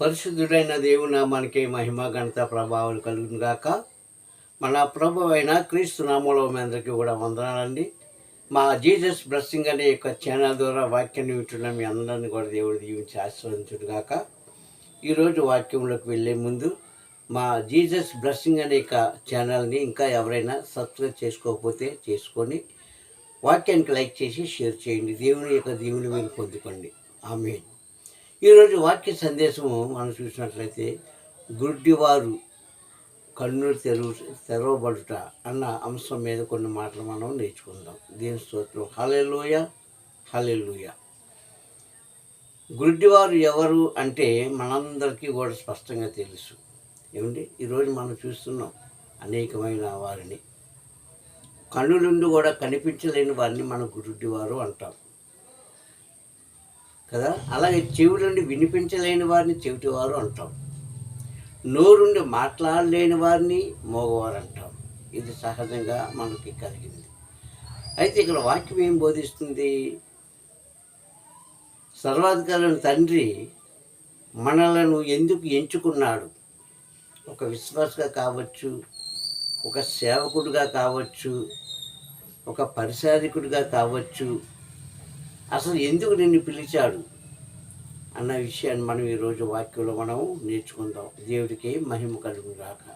పరిశుద్ధుడైన దేవుని మనకి మహిమ ఘనత ప్రభావం కలుగును గాక. మన ప్రభు అయిన క్రీస్తు నామంలో మీ అందరికీ కూడా వందనాలండి మా జీసస్ బ్లెస్సింగ్ అనే యొక్క ఛానల్ ద్వారా వాక్యాన్ని వింటున్న మీ అందరిని కూడా దేవుడు దీవించి ఆశీర్వదించుడు గాక. ఈరోజు వాక్యంలోకి వెళ్ళే ముందు మా జీసస్ బ్లెస్సింగ్ అనే యొక్క ఛానల్ని ఇంకా ఎవరైనా సబ్స్క్రైబ్ చేసుకోకపోతే చేసుకొని వాక్యానికి లైక్ చేసి షేర్ చేయండి. దేవుని యొక్క దీవుని మీరు పొందుకోండి. ఆమె ఈరోజు వాక్య సందేశము మనం చూసినట్లయితే గుడ్డివారు కన్నులు తెరువు తెరవబడుట అన్న అంశం మీద కొన్ని మాటలు మనం నేర్చుకుందాం. దీని స్తోత్రం హలెలుయ హలెలుయ గుడ్డివారు ఎవరు అంటే మనందరికీ కూడా స్పష్టంగా తెలుసు. ఏమండి? ఈరోజు మనం చూస్తున్నాం అనేకమైన వారిని. కన్నులుండి కూడా కనిపించలేని వారిని మనం గుడ్డివారు అంటాం. కదా? అలాగే చెవులుండి వినిపించలేని వారిని చెవిటివారు అంటాం. నోరుండి మాట్లాడలేని వారిని మోగవారు అంటాం. ఇది సహజంగా మనకి కలిగింది. అయితే ఇక్కడ వాక్యం ఏం బోధిస్తుంది? సర్వాధికారుల తండ్రి మనలను ఎందుకు ఎంచుకున్నాడు? ఒక విశ్వాసగా కావచ్చు ఒక సేవకుడిగా కావచ్చు ఒక పరిసారికుడిగా కావచ్చు అసలు ఎందుకు నిన్ను పిలిచాడు? అన్న విషయాన్ని మనం ఈరోజు వాక్యంలో మనం నేర్చుకుందాం. దేవుడికి మహిమ కలుగు రాక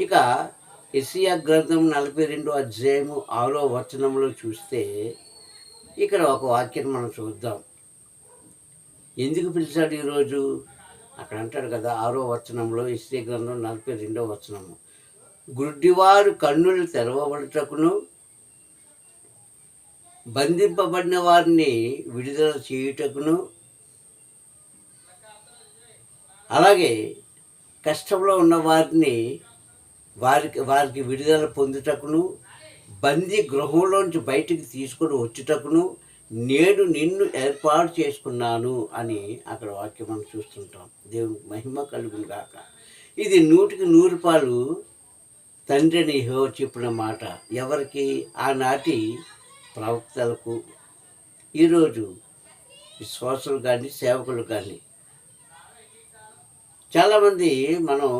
ఇక ఎసియా గ్రంథం నలభై రెండు అధ్యాయము ఆరో వచనంలో చూస్తే ఇక్కడ ఒక వాక్యం మనం చూద్దాం. ఎందుకు పిలిచాడు ఈరోజు అక్కడ అంటాడు కదా ఆరో వచనంలో ఇస్తే గ్రంథం నలభై రెండో వచనము. గుడ్డివారు కన్నులు తెరవబడుటకును బంధింపబడిన వారిని విడుదల చేయుటకును. అలాగే కష్టంలో ఉన్న వారిని వారికి వారికి విడుదల పొందుటకును బందీ గృహంలోంచి బయటికి తీసుకొని వచ్చుటకును నేడు నిన్ను ఏర్పాటు చేసుకున్నాను అని అక్కడ వాక్యం మనం చూస్తుంటాం. దేవునికి మహిమ కలుగును కాక ఇది నూటికి నూరు పాలు తండ్రిని హో చెప్పిన మాట. ఎవరికి? ఆనాటి ప్రవక్తలకు ఈరోజు విశ్వాసులు కానీ సేవకులు కానీ చాలామంది మనం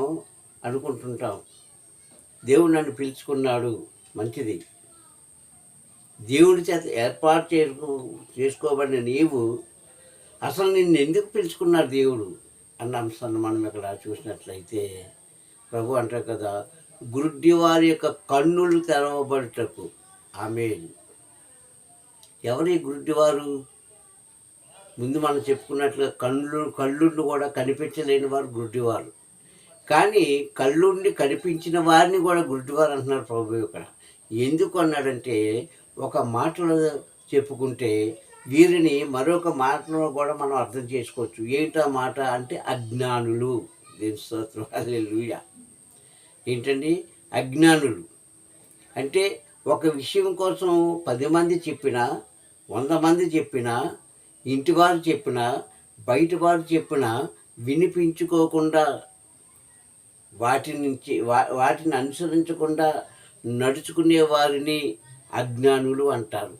అనుకుంటుంటాం దేవుడు నన్ను పిలుచుకున్నాడు మంచిది. దేవుడి చేత ఏర్పాటు చేసుకో చేసుకోబడిన నీవు అసలు నిన్ను ఎందుకు పిలుచుకున్నాడు దేవుడు? అన్న అంశాన్ని మనం ఇక్కడ చూసినట్లయితే ప్రభు అంటారు కదా గురుడ్డి వారి యొక్క కన్నులు తెరవబడుటకు. ఆమె ఎవరి గురుడ్డివారు ముందు మనం చెప్పుకున్నట్లుగా కళ్ళు కళ్ళుండి కూడా కనిపించలేని వారు గుడ్డివారు. కానీ కళ్ళుండి కనిపించిన వారిని కూడా గుడ్డివారు అంటున్నారు ప్రభు ఇక్కడ. ఎందుకు అన్నాడంటే ఒక మాటలో చెప్పుకుంటే వీరిని మరొక మాటలో కూడా మనం అర్థం చేసుకోవచ్చు. ఏంటా మాట అంటే అజ్ఞానులు. దీని స్తోత్రం. హల్లెలూయా. ఏంటండి? అజ్ఞానులు. అంటే ఒక విషయం కోసం పది మంది చెప్పినా వంద మంది చెప్పినా ఇంటి వారు చెప్పినా బయట వారు చెప్పినా వినిపించుకోకుండా వాటి నుంచి వా వాటిని అనుసరించకుండా నడుచుకునే వారిని అజ్ఞానులు అంటారు.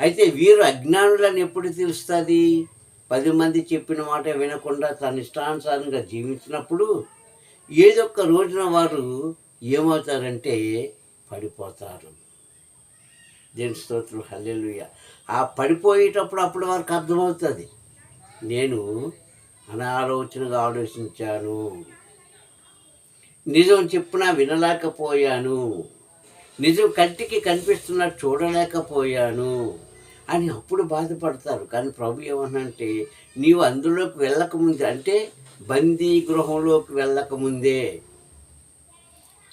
అయితే వీరు అజ్ఞానులని ఎప్పుడు తెలుస్తుంది? పది మంది చెప్పిన మాట వినకుండా తన ఇష్టానుసారంగా జీవించినప్పుడు ఏదొక్క రోజున వారు ఏమవుతారంటే పడిపోతారు. దేని స్తోత్రం. హల్లెలూయ. ఆ పడిపోయేటప్పుడు అప్పుడు వారికి అర్థమవుతుంది. నేను అనాలోచనగా ఆలోచించాను. నిజం చెప్పినా వినలేకపోయాను. నిజం కంటికి కనిపిస్తున్నా చూడలేకపోయాను అని అప్పుడు బాధపడతారు. కానీ ప్రభు ఏమన్నంటే నీవు అందులోకి వెళ్ళకముందే అంటే బందీ గృహంలోకి వెళ్ళకముందే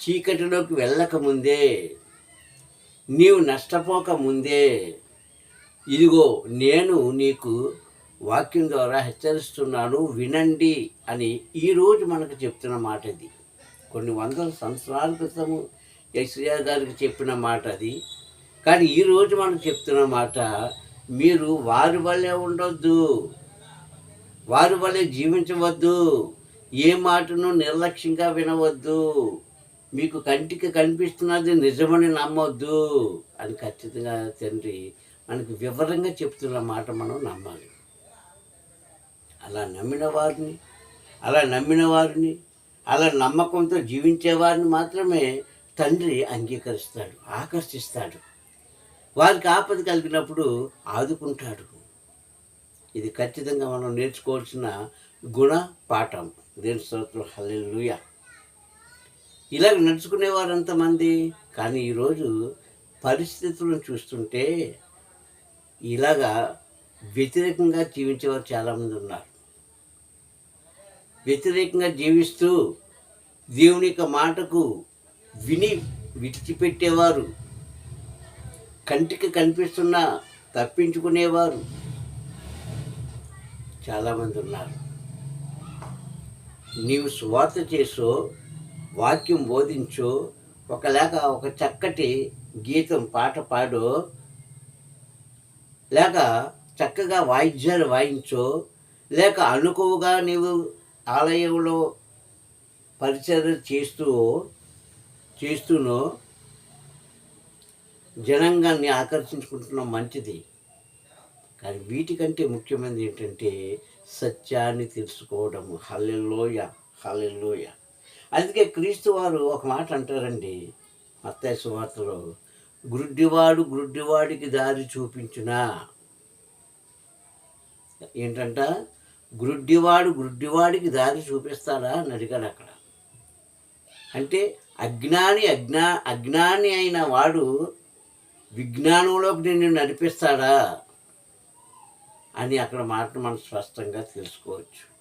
చీకటిలోకి వెళ్ళకముందే నీవు నష్టపోక ముందే ఇదిగో నేను నీకు వాక్యం ద్వారా హెచ్చరిస్తున్నాను వినండి అని ఈరోజు మనకు చెప్తున్న మాట ఇది. కొన్ని వందల సంవత్సరాల క్రితము యశ్రియా గారికి చెప్పిన మాట అది. కానీ ఈరోజు మనకు చెప్తున్న మాట మీరు వారి వల్లే ఉండొద్దు. వారి వల్లే జీవించవద్దు. ఏ మాటను నిర్లక్ష్యంగా వినవద్దు. మీకు కంటికి కనిపిస్తున్నది నిజమని నమ్మొద్దు అని ఖచ్చితంగా తండ్రి మనకు వివరంగా చెప్తున్న మాట మనం నమ్మాలి. అలా నమ్మిన వారిని అలా నమ్మిన వారిని అలా నమ్మకంతో జీవించే వారిని మాత్రమే తండ్రి అంగీకరిస్తాడు ఆకర్షిస్తాడు. వారికి ఆపద కలిగినప్పుడు ఆదుకుంటాడు. ఇది ఖచ్చితంగా మనం నేర్చుకోవాల్సిన గుణ పాఠం దేని స్తోత్రం. హల్లెలుయ. ఇలాగ నడుచుకునేవారు ఎంతమంది? కానీ ఈరోజు పరిస్థితులను చూస్తుంటే ఇలాగా వ్యతిరేకంగా జీవించేవారు చాలామంది ఉన్నారు. వ్యతిరేకంగా జీవిస్తూ దేవుని యొక్క మాటకు విని విడిచిపెట్టేవారు. కంటికి కనిపిస్తున్న తప్పించుకునేవారు. చాలామంది ఉన్నారు. నీవు స్వార్థ చేసో వాక్యం బోధించో ఒకలాగా ఒక చక్కటి గీతం పాట పాడో లేక చక్కగా వాయిద్యాలు వాయించో లేక అనుకువగా నీవు ఆలయంలో పరిచయం చేస్తూ చేస్తూనో జనాంగాన్ని ఆకర్షించుకుంటున్నాం మంచిది. కానీ వీటికంటే ముఖ్యమైనది ఏంటంటే సత్యాన్ని తెలుసుకోవడం. హల్లెల్లోయ హల్లెల్లోయ అందుకే క్రీస్తు వారు ఒక మాట అంటారండి. మత్తాయి సువార్తలో గ్రుడ్డివాడు గుడ్డివాడికి దారి చూపించునా? ఏంటంట? గ్రుడ్డివాడు గుడ్డివాడికి దారి చూపిస్తాడా? అని అడిగాడు అక్కడ. అంటే అజ్ఞాని అజ్ఞా అజ్ఞాని అయిన వాడు విజ్ఞానంలోకి నిన్ను నడిపిస్తాడా? అని అక్కడ మాట మనం స్పష్టంగా తెలుసుకోవచ్చు.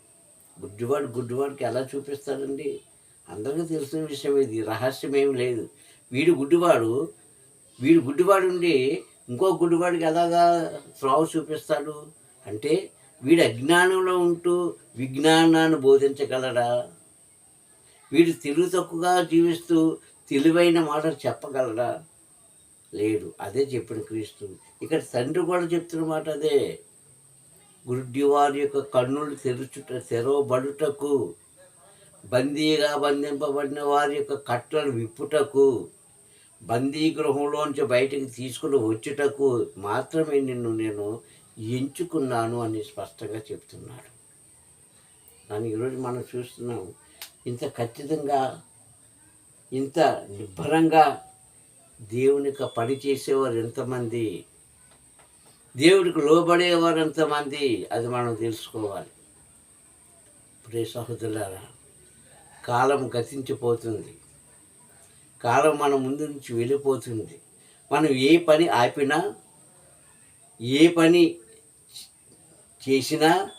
గుడ్డివాడు గుడ్డివాడికి ఎలా చూపిస్తాడండి? అందరికీ తెలిసిన విషయం ఇది. రహస్యం ఏమి లేదు. వీడు గుడ్డివాడు వీడు గుడ్డివాడు ఉండి ఇంకో గుడ్డివాడికి ఎలాగా త్రోవ చూపిస్తాడు. అంటే వీడు అజ్ఞానంలో ఉంటూ విజ్ఞానాన్ని బోధించగలడా? వీడు తెలివి తక్కువగా జీవిస్తూ తెలివైన మాటలు చెప్పగలడా? లేడు. అదే చెప్పిన క్రీస్తు. ఇక్కడ తండ్రి కూడా చెప్తున్న మాట అదే. గుడ్డి వారి యొక్క కన్నులు తెరుచుట తెరవబడుటకు బందీగా బంధింపబడిన వారి యొక్క కట్టలు విప్పుటకు బందీగృహంలోంచి బయటికి తీసుకుని వచ్చుటకు మాత్రమే నిన్ను నేను ఎంచుకున్నాను అని స్పష్టంగా చెప్తున్నాడు. కానీ ఈరోజు మనం చూస్తున్నాం. ఇంత ఖచ్చితంగా ఇంత నిబ్బరంగా దేవునికి పని చేసేవారు ఎంతమంది? దేవుడికి లోబడేవారు ఎంతమంది? అది మనం తెలుసుకోవాలి. ప్రే సహోదరులారా కాలం గతించిపోతుంది. కాలం మన ముందు నుంచి వెళ్ళిపోతుంది. మనం ఏ పని ఆపినా ఏ పని చేసినా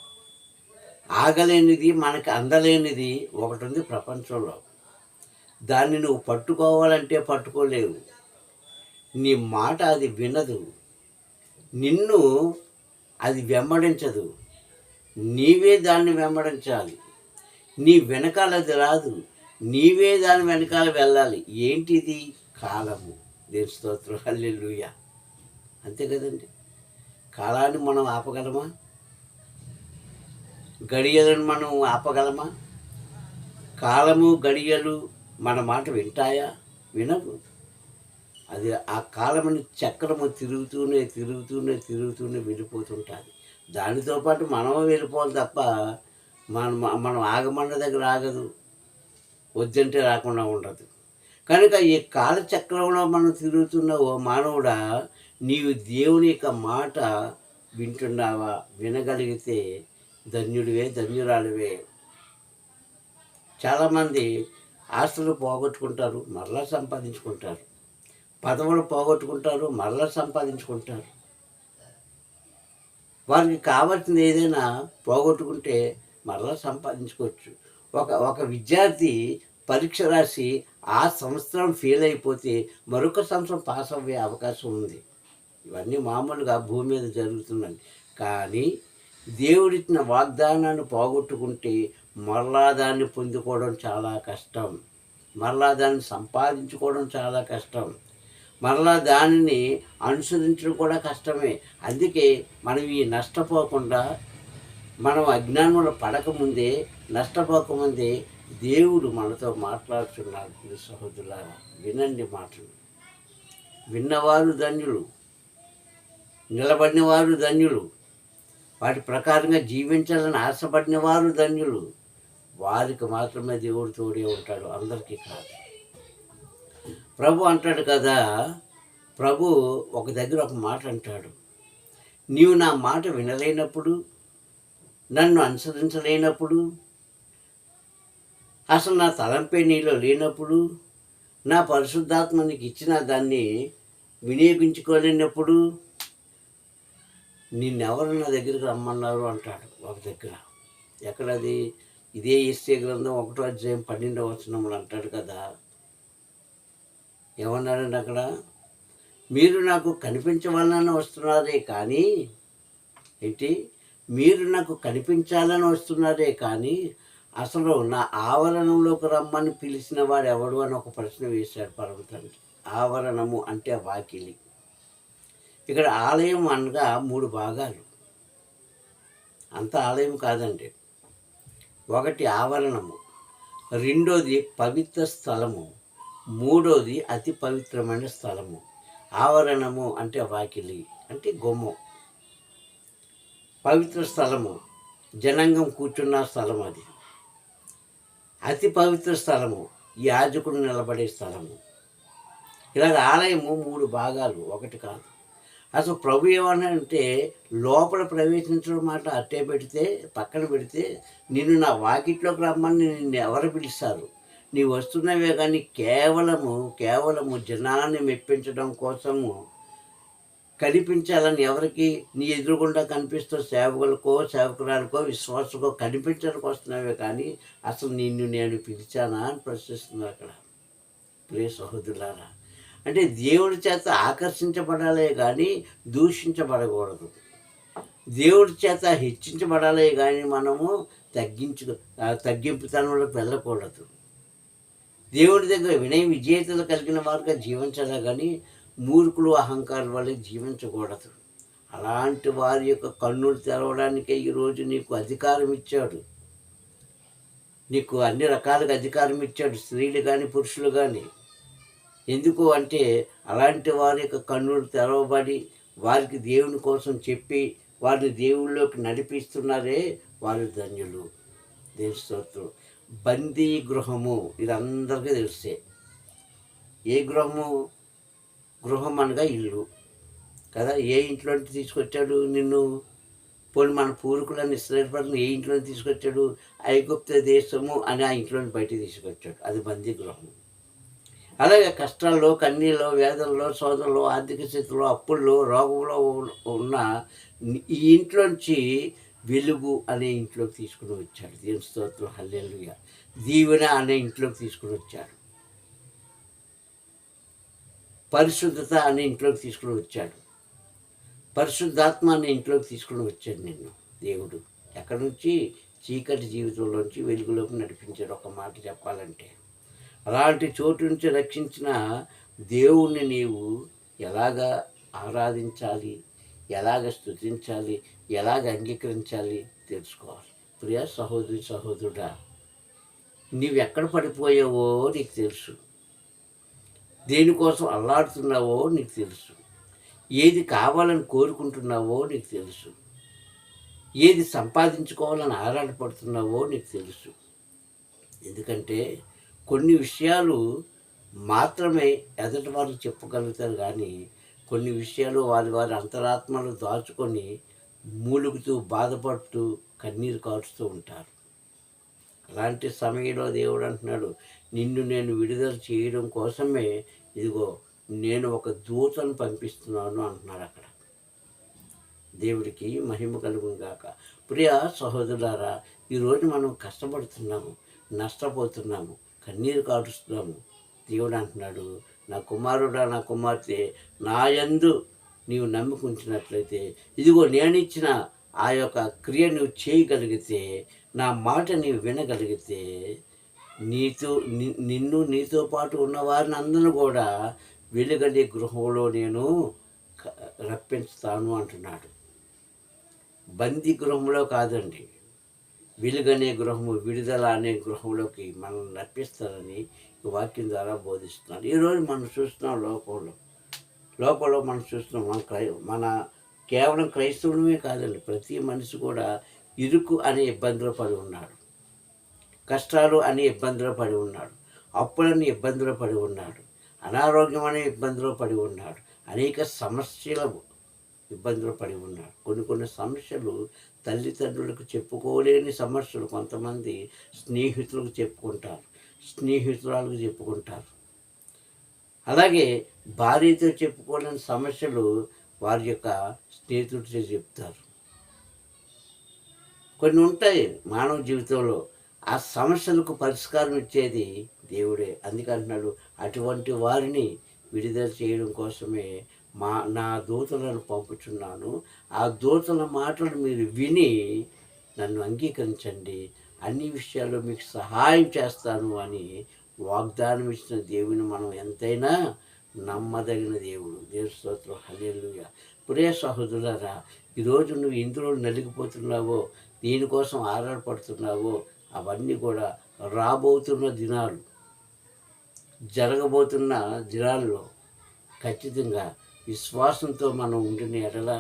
ఆగలేనిది మనకి అందలేనిది ఒకటి ఉంది ప్రపంచంలో. దాన్ని నువ్వు పట్టుకోవాలంటే పట్టుకోలేవు. నీ మాట అది వినదు. నిన్ను అది వెంబడించదు. నీవే దాన్ని వెంబడించాలి. నీ వెనకాల అది రాదు. నీవే దాని వెనకాల వెళ్ళాలి. ఏంటిది? కాలము. దేని స్తోత్రం. హల్లెలుయ. అంతే కదండి. కాలాన్ని మనం ఆపగలమా? గడియలను మనం ఆపగలమా? కాలము గడియలు మన మాట వింటాయా? వినవు. అది ఆ కాలమని చక్రము తిరుగుతూనే తిరుగుతూనే తిరుగుతూనే వెళ్ళిపోతుంటుంది దానితో పాటు మనం వెళ్ళిపోవాలి తప్ప మనం మనం ఆగమన్న దగ్గర ఆగదు. వద్దంటే రాకుండా ఉండదు. కనుక ఈ కాలచక్రంలో మనం తిరుగుతున్న ఓ మానవుడా నీవు దేవుని యొక్క మాట వింటున్నావా? వినగలిగితే ధన్యుడివే ధన్యురాలివే. చాలామంది ఆస్తులు పోగొట్టుకుంటారు మరలా సంపాదించుకుంటారు. పదవులు పోగొట్టుకుంటారు మరలా సంపాదించుకుంటారు. వారికి కావాల్సింది ఏదైనా పోగొట్టుకుంటే మరలా సంపాదించుకోవచ్చు. ఒక ఒక విద్యార్థి పరీక్ష రాసి ఆ సంవత్సరం ఫెయిల్ అయిపోతే మరొక సంవత్సరం పాస్ అయ్యే అవకాశం ఉంది. ఇవన్నీ మామూలుగా భూమి మీద జరుగుతున్నాయి. కానీ దేవుడిచ్చిన వాగ్దానాన్ని పోగొట్టుకుంటే మరలా దాన్ని పొందుకోవడం చాలా కష్టం. మరలా దాన్ని సంపాదించుకోవడం చాలా కష్టం. మరలా దానిని అనుసరించడం కూడా కష్టమే. అందుకే మనం ఈ నష్టపోకుండా మనం అజ్ఞానంలో పడకముందే నష్టపోకముందే దేవుడు మనతో మాట్లాడుతున్నాడు ప్రియ సహోదరులారా. వినండి మాటలు. విన్నవారు ధన్యులు. నిలబడినవారు ధన్యులు. వాటి ప్రకారంగా జీవించాలని ఆశపడిన వారు ధన్యులు. వారికి మాత్రమే దేవుడు తోడే ఉంటాడు అందరికీ కాదు. ప్రభు అంటాడు కదా ప్రభు ఒక దగ్గర ఒక మాట అంటాడు. నీవు నా మాట వినలేనప్పుడు నన్ను అనుసరించలేనప్పుడు అసలు నా తలంపే నీలో లేనప్పుడు నా పరిశుద్ధాత్మ నీకు ఇచ్చిన దాన్ని వినియోగించుకోలేనప్పుడు నిన్నెవరు నా దగ్గరికి రమ్మన్నారు అంటాడు ఒక దగ్గర. ఎక్కడది ఇదే ఇస్తే గ్రంథం ఒకటో అధ్యాయం పన్నెండవ వచనములు అంటాడు కదా. ఏమన్నాడండి అక్కడ? మీరు నాకు కనిపించవాలని వస్తున్నారే కానీ ఏంటి? మీరు నాకు కనిపించాలని వస్తున్నారే కానీ అసలు నా ఆవరణంలోకి రమ్మని పిలిచిన వాడు ఎవడు అని ఒక ప్రశ్న వేశాడు పర్వతండి ఆవరణము అంటే వాకిలి. ఇక్కడ ఆలయం అనగా మూడు భాగాలు. అంత ఆలయం కాదండి. ఒకటి ఆవరణము రెండోది పవిత్ర స్థలము మూడోది అతి పవిత్రమైన స్థలము. ఆవరణము అంటే వాకిలి అంటే గుమ్మం. పవిత్ర స్థలము జనాంగం కూర్చున్న స్థలం అది అతి పవిత్ర స్థలము యాజకుడు నిలబడే స్థలము. ఇలాగ ఆలయము మూడు భాగాలు ఒకటి కాదు. అసలు ప్రభు ఏమన్నా అంటే లోపల ప్రవేశించడం మాట అట్టే పెడితే పక్కన పెడితే నిన్ను నా వాకిట్లోకి రమ్మని నిన్ను ఎవరు పిలుస్తారు? నీ వస్తున్నవే కానీ కేవలము కేవలము జనాన్ని మెప్పించడం కోసము కనిపించాలని ఎవరికి నీ ఎదురుగుండా కనిపిస్తూ సేవకులకో సేవకురాలకో విశ్వాసకో కనిపించడానికి వస్తున్నావే కానీ అసలు నిన్ను నేను పిలిచానా అని ప్రశ్నిస్తున్నారు అక్కడ. ప్రే సహోదరులారా అంటే దేవుడి చేత ఆకర్షించబడాలే కానీ దూషించబడకూడదు. దేవుడి చేత హెచ్చించబడాలే కానీ మనము తగ్గించు తగ్గింపుతనంలోకి వెళ్ళకూడదు. దేవుడి దగ్గర వినయ విజేతలు కలిగిన వారుగా జీవించాలి కానీ మూర్ఖులు అహంకారం వల్ల జీవించకూడదు. అలాంటి వారి యొక్క కన్నులు తెరవడానికే ఈరోజు నీకు అధికారం ఇచ్చాడు. నీకు అన్ని రకాలుగా అధికారం ఇచ్చాడు స్త్రీలు కానీ పురుషులు కానీ ఎందుకు అంటే అలాంటి వారి యొక్క కన్నులు తెరవబడి వారికి దేవుని కోసం చెప్పి వారిని దేవుళ్ళలోకి నడిపిస్తున్నారే వారి ధన్యులు. దేని స్తోత్రం. బందీ గృహము ఇది అందరికీ తెలిసే. ఏ గృహము? గృహం అనగా ఇల్లు. కదా ఏ ఇంట్లో తీసుకొచ్చాడు నిన్ను? పోనీ మన పూర్వీకులను ఇస్రాయల్ ఏ ఇంట్లో తీసుకొచ్చాడు? ఐగుప్త దేశము అని ఆ ఇంట్లో బయట బయటికి తీసుకొచ్చాడు. అది బందీ గృహం. అలాగే కష్టాల్లో కన్నీలో వేదనలో సోదరులు ఆర్థిక స్థితిలో అప్పుల్లో రోగంలో ఉన్న ఈ ఇంట్లోంచి వెలుగు అనే ఇంట్లోకి తీసుకుని వచ్చాడు. దీని స్తోత్రం. హల్లెలుగా దీవెన అనే ఇంట్లోకి తీసుకుని వచ్చాడు. పరిశుద్ధత అని ఇంట్లోకి తీసుకుని వచ్చాడు. పరిశుద్ధాత్మ అని ఇంట్లోకి తీసుకుని వచ్చాడు నిన్ను. దేవుడు ఎక్కడి నుంచి? చీకటి జీవితంలోంచి వెలుగులోకి నడిపించాడు. ఒక మాట చెప్పాలంటే అలాంటి చోటు నుంచి రక్షించిన దేవుణ్ణి నీవు ఎలాగ ఆరాధించాలి? ఎలాగ స్థుతించాలి ఎలాగ అంగీకరించాలి? తెలుసుకోవాలి. ప్రియ సహోదరి సహోదరుడా నీవు ఎక్కడ పడిపోయావో నీకు తెలుసు. దేనికోసం అల్లాడుతున్నావో నీకు తెలుసు. ఏది కావాలని కోరుకుంటున్నావో నీకు తెలుసు. ఏది సంపాదించుకోవాలని ఆరాటపడుతున్నావో నీకు తెలుసు. ఎందుకంటే కొన్ని విషయాలు మాత్రమే ఎదటి వారు చెప్పగలుగుతారు కానీ కొన్ని విషయాలు వారి వారి అంతరాత్మలు దాచుకొని మూలుగుతూ బాధపడుతూ కన్నీరు కారుస్తూ ఉంటారు. అలాంటి సమయంలో దేవుడు అంటున్నాడు నిన్ను నేను విడుదల చేయడం కోసమే ఇదిగో నేను ఒక దూతను పంపిస్తున్నాను అంటున్నాడు అక్కడ. దేవుడికి మహిమ కలుగును గాక. ప్రియ సహోదరులారా ఈరోజు మనం కష్టపడుతున్నాము నష్టపోతున్నాము కన్నీరు కాడుస్తున్నాము దేవుడు అంటున్నాడు నా కుమారుడా నా కుమార్తె నా యందు నీవు నమ్ముకుంటున్నట్లయితే ఇదిగో నేను ఇచ్చిన ఆ యొక్క క్రియ నువ్వు చేయగలిగితే నా మాట నీవు వినగలిగితే నీతో నిన్ను నీతో పాటు ఉన్న వారిని అందరూ కూడా వెలుగనే గృహంలో నేను రప్పించుతాను అంటున్నాడు. బందీ గృహంలో కాదండి. వెలుగనే గృహము విడుదల అనే గృహంలోకి మనం రప్పిస్తారని ఈ వాక్యం ద్వారా బోధిస్తున్నాడు. ఈరోజు మనం చూస్తున్నాం లోకంలో. లోకంలో మనం చూస్తున్నాం మన క్రై మన కేవలం క్రైస్తవుడమే కాదండి ప్రతి మనిషి కూడా ఇరుకు అనే ఇబ్బందులు పడి ఉన్నాడు. కష్టాలు అని ఇబ్బందులు పడి ఉన్నాడు. అప్పులని ఇబ్బందులు పడి ఉన్నాడు. అనారోగ్యం అనే ఇబ్బందులు పడి ఉన్నాడు. అనేక సమస్యలు ఇబ్బందులు పడి ఉన్నాడు. కొన్ని కొన్ని సమస్యలు తల్లిదండ్రులకు చెప్పుకోలేని సమస్యలు కొంతమంది స్నేహితులకు చెప్పుకుంటారు. స్నేహితురాలకు చెప్పుకుంటారు. అలాగే భార్యతో చెప్పుకోలేని సమస్యలు వారి యొక్క స్నేహితుడితో చెప్తారు. కొన్ని ఉంటాయి మానవ జీవితంలో ఆ సమస్యలకు పరిష్కారం ఇచ్చేది దేవుడే. అందుకంటున్నాడు అటువంటి వారిని విడుదల చేయడం కోసమే మా నా దూతలను పంపుచున్నాను. ఆ దూతల మాటలు మీరు విని నన్ను అంగీకరించండి. అన్ని విషయాల్లో మీకు సహాయం చేస్తాను అని వాగ్దానం ఇచ్చిన దేవుని మనం ఎంతైనా నమ్మదగిన దేవుడు. దేవుని స్తోత్రం. హల్లెలూయా. ప్రియ సహోదరులారా ఈరోజు నువ్వు ఇందులో నలిగిపోతున్నావో దీనికోసం ఆరాటపడుతున్నావో అవన్నీ కూడా రాబోతున్న దినాలు జరగబోతున్న దినాల్లో ఖచ్చితంగా విశ్వాసంతో మనం ఉండిన ఎడల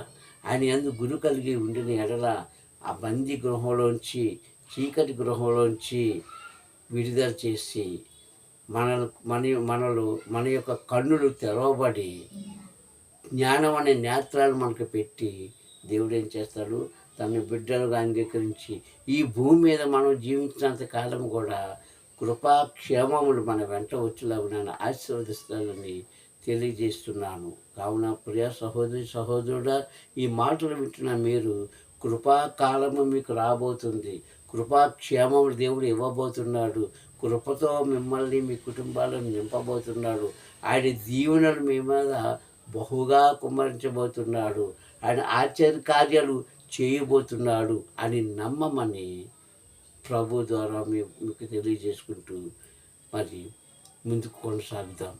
ఆయన ఎందు గురు కలిగి ఉండిన ఎడల ఆ బందీ గృహంలోంచి చీకటి గృహంలోంచి విడుదల చేసి మన మన మనలు మన యొక్క కన్నులు తెరవబడి జ్ఞానం అనే నేత్రాలు మనకు పెట్టి దేవుడు ఏం చేస్తాడు? తన బిడ్డలుగా అంగీకరించి ఈ భూమి మీద మనం జీవించినంత కాలం కూడా కృపాక్షేమములు మన వెంట వచ్చేలాగా నన్ను ఆశీర్వదిస్తానని తెలియజేస్తున్నాను. కావున ప్రియ సహోదరి సహోదరుడా ఈ మాటలు వింటున్న మీరు కృపాకాలము మీకు రాబోతుంది. కృపాక్షేమములు దేవుడు ఇవ్వబోతున్నాడు. కృపతో మిమ్మల్ని మీ కుటుంబాలను నింపబోతున్నాడు. ఆయన దీవెనలు మీ మీద బహుగా కుమ్మరించబోతున్నాడు. ఆయన ఆశ్చర్య కార్యాలు చేయబోతున్నాడు అని నమ్మమని ప్రభు ద్వారా మీ మీకు తెలియజేసుకుంటూ మరి ముందుకు కొనసాగుదాం.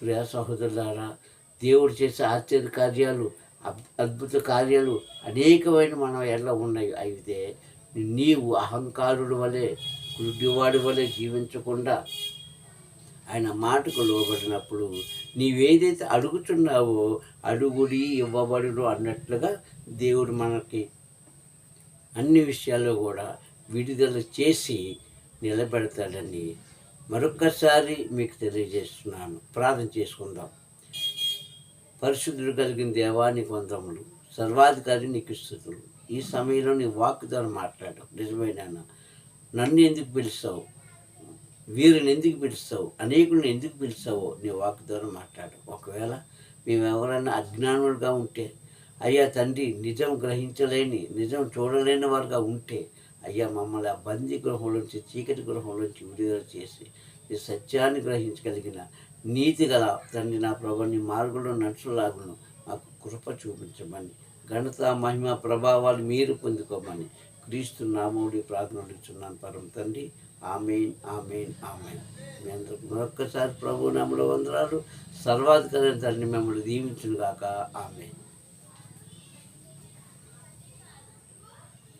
ప్రియ సహోదరులారా దేవుడు చేసే ఆశ్చర్య కార్యాలు అద్- అద్భుత కార్యాలు అనేకమైన మనం ఎలా ఉన్నాయి. అయితే నీవు అహంకారుడు వలె గుడ్డివాడి వలె జీవించకుండా ఆయన మాటకు లోబడినప్పుడు నీవేదైతే అడుగుతున్నావో అడుగుడి ఇవ్వబడును అన్నట్లుగా దేవుడు మనకి అన్ని విషయాల్లో కూడా విడుదల చేసి నిలబెడతాడని మరొక్కసారి మీకు తెలియజేస్తున్నాను. ప్రార్థన చేసుకుందాం. పరిశుద్ధుడు కలిగిన దేవానికి వందములు సర్వాధికారి నీకు స్థుతులు. ఈ సమయంలో నీ వాక్ ద్వారా మాట్లాడడం. నిజమైన? నన్ను ఎందుకు పిలుస్తావు? వీరిని ఎందుకు పిలుస్తావు? అనేకులను ఎందుకు పిలుస్తావో నీ వాక్ ద్వారా మాట్లాడు. ఒకవేళ మేము ఎవరైనా అజ్ఞానులుగా ఉంటే అయ్యా తండ్రి నిజం గ్రహించలేని నిజం చూడలేని వారుగా ఉంటే అయ్యా మమ్మల్ని ఆ బందీ గృహంలోంచి చీకటి గృహంలోంచి విడుదల చేసి ఈ సత్యాన్ని గ్రహించగలిగిన నీతి గల తండ్రి నా ప్రభు నీ మార్గంలో నడుచులాగును. మాకు కృప చూపించమని ఘనత మహిమ ప్రభావాలు మీరు పొందుకోమని క్రీస్తు నామోడి ప్రార్థనలుచున్నాను పరం తండ్రి. Amen amen amen. మీ అందరికి మరొక్కసారి ప్రభు నమ్ముడు వందరాలు సర్వాధికారి తండ్రి మిమ్మల్ని దీవించును గాక ఆమెన్.